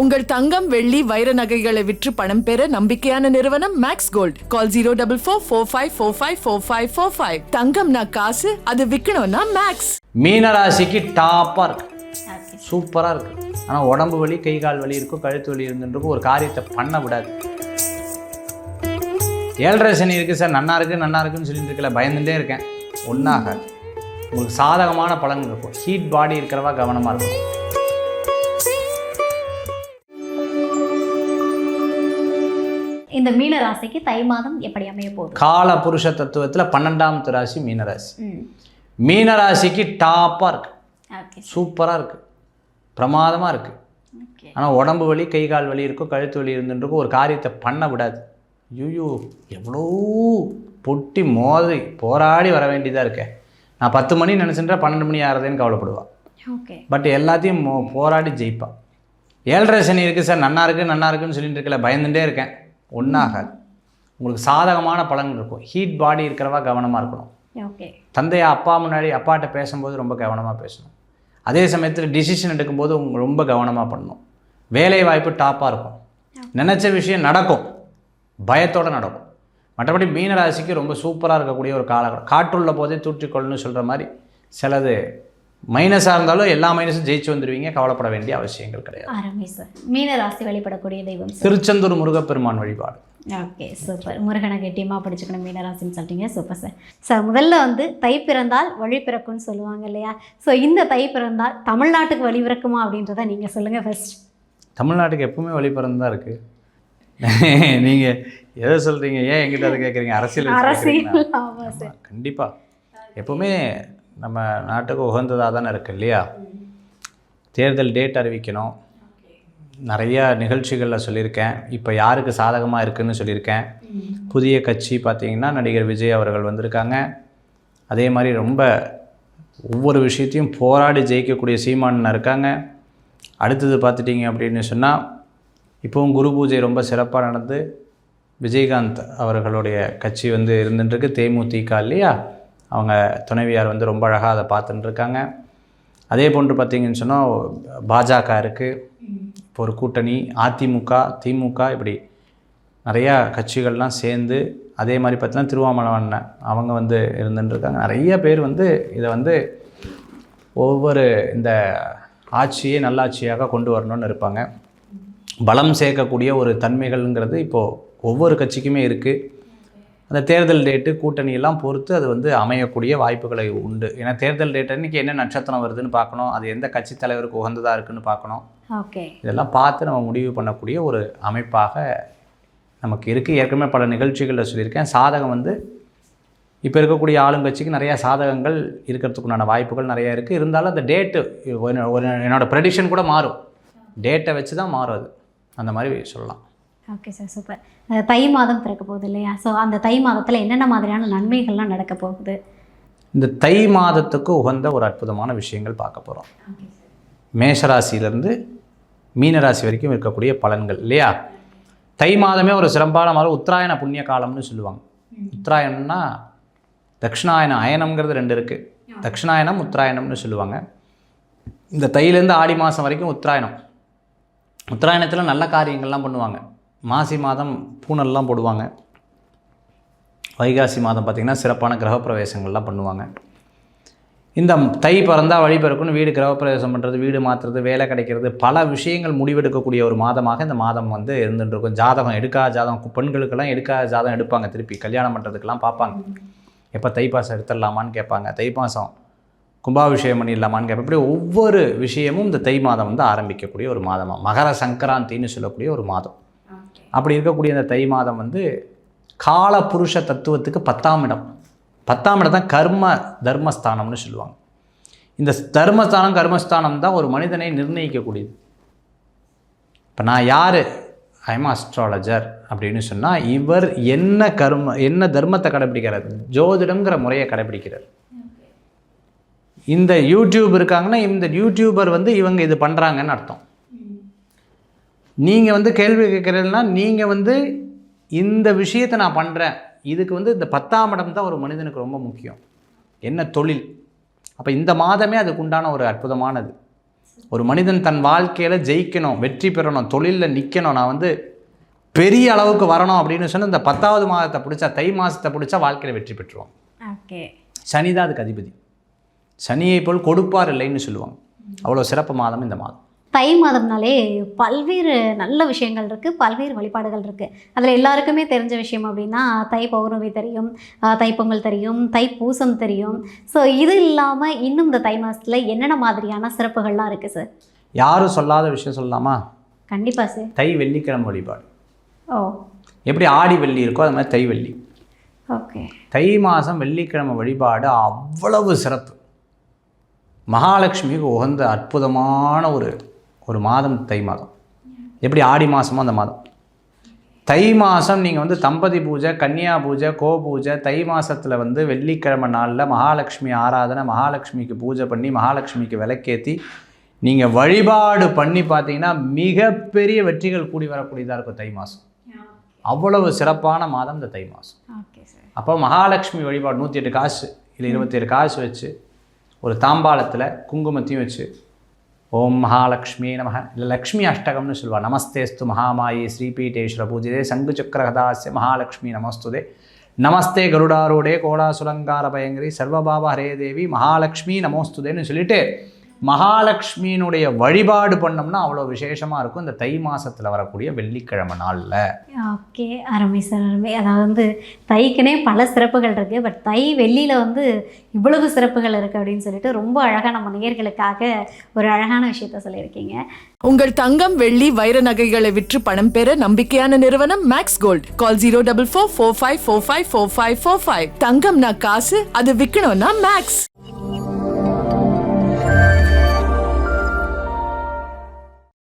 உங்கள் தங்கம் வெள்ளி வைர நகைகளை விற்று பணம் பெற நம்பிக்கையான நிறுவனம் Max Gold call zero double four four five four five four five four five தங்கம்னா காசு அது விற்கணும்னா மேக்ஸ் மீனராசிக்கு டாப்பாக இருக்கு சூப்பராக இருக்கு. ஆனால் உடம்பு வலி கை கால் வலி இருக்கும் கழுத்து வலி இருந்துருக்கும் ஒரு காரியத்தை பண்ண விடாது. ஏழரை சனி இருக்குது சார். நன்னா இருக்கு நன்னா இருக்குன்னு சொல்லிட்டு இருக்கல பயந்துட்டே இருக்கேன். ஒன்றாக உங்களுக்கு சாதகமான பலன் இருக்கும். ஹீட் பாடி இருக்கிறவா கவனமாக இருக்கும் இந்த மீன ராசிக்கு தை மாதம் எப்படி அமைய போகுது? கால புருஷ தத்துவத்தில் பன்னெண்டாம் ராசி மீனராசி. மீனராசிக்கு டாப்பாக இருக்கு. சூப்பராக இருக்குது பிரமாதமாக இருக்குது ஓகே ஆனால் உடம்பு வலி கை கால் வலி இருக்கும் கழுத்து வலி இருந்துருக்கும் ஒரு காரியத்தை பண்ண விடாது. ஐயோ எவ்வளோ பொட்டி மோதி போராடி வர வேண்டியதாக இருக்கே. நான் பத்து மணி நினச்சிட்டா பன்னெண்டு மணி ஆகிறதுன்னு கவலைப்படுவாள் பட் எல்லாத்தையும் போராடி ஜெயிப்பா. ஏழரை சனி இருக்குது சார் நன்னா இருக்குது நன்னா இருக்குன்னு சொல்லிட்டு இருக்கல பயந்துட்டே இருக்கேன். ஒன்றாகாது உங்களுக்கு சாதகமான பலன் இருக்கும். ஹீட் பாடி இருக்கிறவா கவனமாக இருக்கணும். ஓகே தந்தையா அப்பா முன்னாடி அப்பாட்ட பேசும்போது ரொம்ப கவனமாக பேசணும். அதே சமயத்தில் டிசிஷன் எடுக்கும்போது உங்க ரொம்ப கவனமாக பண்ணணும். வேலை வாய்ப்பு டாப்பாக இருக்கும். நினச்ச விஷயம் நடக்கும். பயத்தோடு நடக்கும். மற்றபடி மீனராசிக்கு ரொம்ப சூப்பராக இருக்கக்கூடிய ஒரு காலகட்டம். காற்றுள்ள போதே தூற்றிக்கொள்ளுன்னு சொல்கிற மாதிரி சிலது மைனஸாக இருந்தாலும் எல்லா மைனஸும் ஜெயிச்சு வந்துடுவீங்க. கவலைப்பட வேண்டிய அவசியங்கள் கிடையாது. ஆரம்பி சார் மீன ராசி வழிபடக்கூடிய தெய்வம் திருச்செந்தூர் முருகப்பெருமான் வழிபாடு. ஓகே சூப்பர் முருகனை கெட்டியமாக படிச்சுக்கணும் மீனராசின்னு சொல்லிட்டீங்க. சூப்பர் சார் சார் முதல்ல வந்து தை பிறந்தால் வழி பிறக்கும்னு சொல்லுவாங்க இல்லையா? ஸோ இந்த தை பிறந்தால் தமிழ்நாட்டுக்கு வழி பிறக்குமா அப்படின்றத நீங்கள் சொல்லுங்கள் ஃபர்ஸ்ட் தமிழ்நாட்டுக்கு எப்பவுமே வழி பிறந்தா இருக்குது நீங்கள் எதை சொல்கிறீங்க ஏன் எங்கிட்ட அதை கேட்குறீங்க அரசியல்? அரசியல். கண்டிப்பாக எப்போவுமே நம்ம நாட்டுக்கு உகந்ததாக தானே இருக்குது இல்லையா? தேர்தல் டேட் அறிவிக்கணும். நிறைய நிகழ்ச்சிகளில் சொல்லியிருக்கேன். இப்போ யாருக்கு சாதகமாக இருக்குன்னு சொல்லியிருக்கேன். புதிய கட்சி பார்த்திங்கன்னா நடிகர் விஜய் அவர்கள் வந்திருக்காங்க. அதே மாதிரி ரொம்ப ஒவ்வொரு விஷயத்தையும் போராடி ஜெயிக்கக்கூடிய சீமானன் இருக்காங்க. அடுத்தது பார்த்துட்டிங்க அப்படின்னு சொன்னால் இப்போவும் குரு பூஜை ரொம்ப சிறப்பாக நடந்து விஜயகாந்த் அவர்களுடைய கட்சி வந்து இருந்துட்டுருக்கு தேமுதிக இல்லையா? அவங்க துணைவியார் வந்து ரொம்ப அழகாக அதை பார்த்துட்டு இருக்காங்க அதே போன்று பார்த்தீங்கன்னு சொன்னால் பாஜக இருக்குது இப்போ ஒரு கூட்டணி அதிமுக திமுக இப்படி நிறையா கட்சிகள்லாம் சேர்ந்து அதே மாதிரி பார்த்தீங்கன்னா திருவாமணவண்ணன் அவங்க வந்து இருந்துட்டுருக்காங்க. நிறைய பேர் வந்து இதை வந்து ஒவ்வொரு இந்த ஆட்சியை நல்லாட்சியாக கொண்டு வரணும்னு இருப்பாங்க. பலம் சேர்க்கக்கூடிய ஒரு தன்மைகள்ங்கிறது இப்போது ஒவ்வொரு கட்சிக்குமே இருக்குது அந்த தேர்தல் டேட்டு கூட்டணியெல்லாம் பொறுத்து அது வந்து அமையக்கூடிய வாய்ப்புகளை உண்டு. ஏன்னா தேர்தல் டேட் அன்றைக்கி என்ன நட்சத்திரம் வருதுன்னு பார்க்கணும். அது எந்த கட்சி தலைவருக்கு உகந்ததாக இருக்குன்னு பார்க்கணும். ஓகே. இதெல்லாம் பார்த்து நம்ம முடிவு பண்ணக்கூடிய ஒரு அமைப்பாக நமக்கு இருக்குது ஏற்கனவே பல நிகழ்ச்சிகளில் சொல்லியிருக்கேன். சாதகம் வந்து இப்போ இருக்கக்கூடிய ஆளுங்கட்சிக்கு நிறையா சாதகங்கள் இருக்கிறதுக்குண்டான வாய்ப்புகள் நிறையா இருக்குது இருந்தாலும் அந்த டேட்டு ஒரு என்னோடய ப்ரெடிஷன் கூட மாறும். டேட்டை வச்சு தான் மாறும் அது. அந்த மாதிரி சொல்லலாம். ஓகே சார் சூப்பர் தை மாதம் பிறக்க போகுது இல்லையா? ஸோ அந்த தை மாதத்தில் என்னென்ன மாதிரியான நன்மைகள்லாம் நடக்க போகுது? இந்த தை மாதத்துக்கு உகந்த ஒரு அற்புதமான விஷயங்கள் பார்க்க போகிறோம் மேஷராசியிலேருந்து மீனராசி வரைக்கும் இருக்கக்கூடிய பலன்கள் இல்லையா? தை மாதமே ஒரு சிறப்பான மாதம். உத்தராயண புண்ணிய காலம்னு சொல்லுவாங்க. உத்தராயணம்னா தட்சிணாயனம் அயனம்ங்கிறது ரெண்டு இருக்குது தட்சிணாயனம் உத்தராயணம்னு சொல்லுவாங்க. இந்த தையிலேருந்து ஆடி மாதம் வரைக்கும் உத்தராயணம். உத்தராயணத்தில் நல்ல காரியங்கள்லாம் பண்ணுவாங்க. மாசி மாதம் பூனல்லாம் போடுவாங்க. வைகாசி மாதம் பார்த்திங்கன்னா சிறப்பான கிரகப்பிரவேசங்கள்லாம் பண்ணுவாங்க. இந்த தை பிறந்தால் வழி பிறக்குன்னு வீடு கிரகப்பிரவேசம் பண்ணுறது வீடு மாற்றுறது வேலை கிடைக்கிறது பல விஷயங்கள் முடிவெடுக்கக்கூடிய ஒரு மாதமாக இந்த மாதம் வந்து இருந்துட்டுருக்கும். ஜாதகம் எடுக்காத ஜாதகம் பெண்களுக்கெல்லாம் எடுக்காத ஜாதகம் எடுப்பாங்க. திருப்பி கல்யாணம் பண்ணுறதுக்கெல்லாம் பார்ப்பாங்க. எப்போ தைப்பாசம் எடுத்துடலாமான்னு கேட்பாங்க. தைப்பாசம் கும்பாபிஷேகம் பண்ணிடலாமான்னு கேட்பேன் இப்படி ஒவ்வொரு விஷயமும் இந்த தை மாதம் வந்து ஆரம்பிக்கக்கூடிய ஒரு மாதமாக மகர சங்கராந்தின்னு சொல்லக்கூடிய ஒரு மாதம். அப்படி இருக்கக்கூடிய இந்த தை மாதம் வந்து கால புருஷ தத்துவத்துக்கு பத்தாம் இடம். பத்தாம் இடம் தான் கர்ம தர்மஸ்தானம்னு சொல்லுவாங்க. இந்த தர்மஸ்தானம் கர்மஸ்தானம் தான் ஒரு மனிதனை நிர்ணயிக்கக்கூடியது. இப்போ நான் யார்? ஐம் அஸ்ட்ராலஜர் அப்படின்னு சொன்னால் இவர் என்ன கர்ம என்ன தர்மத்தை கடைப்பிடிக்கிறார் ஜோதிடம்ங்கிற முறையை கடைப்பிடிக்கிறார் இந்த யூடியூப் இருக்காங்கன்னா இந்த யூடியூபர் வந்து இவங்க இது பண்ணுறாங்கன்னு அர்த்தம். நீங்கள் வந்து கேள்வி கேட்குறீங்கன்னா நீங்கள் வந்து இந்த விஷயத்தை நான் பண்ணுறேன் இதுக்கு வந்து இந்த பத்தாம் இடம் தான் ஒரு மனிதனுக்கு ரொம்ப முக்கியம். என்ன தொழில்? அப்போ இந்த மாதமே அதுக்கு உண்டான ஒரு அற்புதமானது. ஒரு மனிதன் தன் வாழ்க்கையில் ஜெயிக்கணும் வெற்றி பெறணும் தொழிலில் நிற்கணும் நான் வந்து பெரிய அளவுக்கு வரணும் அப்படின்னு சொன்னால் இந்த பத்தாவது மாதத்தை பிடிச்சா தை மாதத்தை பிடிச்சா வாழ்க்கையில் வெற்றி பெற்றுருவான். ஓகே. சனி தான் அதுக்கு அதிபதி. சனியை போல் கொடுப்பார் இல்லைன்னு சொல்லுவாங்க. அவ்வளோ சிறப்பு மாதம் இந்த மாதம். தை மாதம்னாலே பல்வேறு நல்ல விஷயங்கள் இருக்குது பல்வேறு வழிபாடுகள் இருக்குது அதில் எல்லாருக்குமே தெரிஞ்ச விஷயம் அப்படின்னா தை பௌர்ணமி தெரியும் தைப்பொங்கல் தெரியும் தைப்பூசம் தெரியும். ஸோ இது இல்லாமல் இன்னும் இந்த தை மாதத்தில் என்னென்ன மாதிரியான சிறப்புகள்லாம் இருக்குது சார் யாரும் சொல்லாத விஷயம் சொல்லலாமா? கண்டிப்பாக சார் தை வெள்ளிக்கிழமை வழிபாடு. ஓ. எப்படி ஆடி வெள்ளி இருக்கோ அது மாதிரி தை வெள்ளி. ஓகே. தை மாதம் வெள்ளிக்கிழமை வழிபாடு அவ்வளவு சிறப்பு. மகாலட்சுமிக்கு உகந்த அற்புதமான ஒரு ஒரு மாதம் தை மாதம். எப்படி ஆடி மாதமோ அந்த மாதம். தை மாதம் நீங்கள் வந்து தம்பதி பூஜை கன்னியா பூஜை கோ பூஜை தை மாதத்தில் வந்து வெள்ளிக்கிழமை நாளில் மகாலட்சுமி ஆராதனை மகாலட்சுமிக்கு பூஜை பண்ணி மகாலட்சுமிக்கு விளக்கேற்றி நீங்கள் வழிபாடு பண்ணி பார்த்தீங்கன்னா மிகப்பெரிய வெற்றிகள் கூடி வரக்கூடியதாக இருக்கும் தை மாதம் அவ்வளவு சிறப்பான மாதம் இந்த தை மாதம் அப்போ மகாலட்சுமி வழிபாடு நூற்றி எட்டு காசு இல்லை இருபத்தேழு காசு வச்சு ஒரு தாம்பாளத்தில் குங்குமத்தையும் வச்சு ಓಂ ಮಹಾಲಕ್ಷ್ಮೀ ನಮಃ. ಲಕ್ಷ್ಮೀ ಅಷ್ಟಕಂನು ಸುಲಭ ನಮಸ್ತೇಸ್ತು ಮಹಾಮಾಯಿ ಶ್ರೀಪೀಠೇಶ್ವರ ಪೂಜಿದೆ ಸಂಘಚಕ್ರ ಕದಾಸ್ಯ ಮಹಾಲಕ್ಷ್ಮೀ ನಮಸ್ತುದೆ ನಮಸ್ತೆ ಗರುಡಾರೂಢೆ ಕೋಳಾಸುರಂಗಾರ ಭಯಂಕರಿ ಸರ್ವಭಾವ ಹರೇ ದೇವಿ ಮಹಾಲಕ್ಷ್ಮೀ ನಮೋಸ್ತುದೆ ನು மகாலட்சுமியினுடைய வழிபாடு பண்ணோம்னா அவ்வளோ விசேஷமாக இருக்கும். இந்த தை மாசத்துல வரக்கூடிய வெள்ளிக்கிழமை நாளில். ஓகே அருமை சார் அருமை. அதாவது வந்து தைக்குனே பல சிறப்புகள் இருக்குது பட் தை வெள்ளியில் வந்து இவ்வளவு சிறப்புகள் இருக்குது அப்படின்னு சொல்லிட்டு ரொம்ப அழகாக நம்ம நேயர்களுக்காக ஒரு அழகான விஷயத்த சொல்லியிருக்கீங்க. உங்கள் தங்கம் வெள்ளி வைர நகைகளை விற்று பணம் பெற நம்பிக்கையான நிறுவனம் Max Gold call zero double four four five four five four five four five தங்கம்னா காசு அது விற்கணும்னா மேக்ஸ்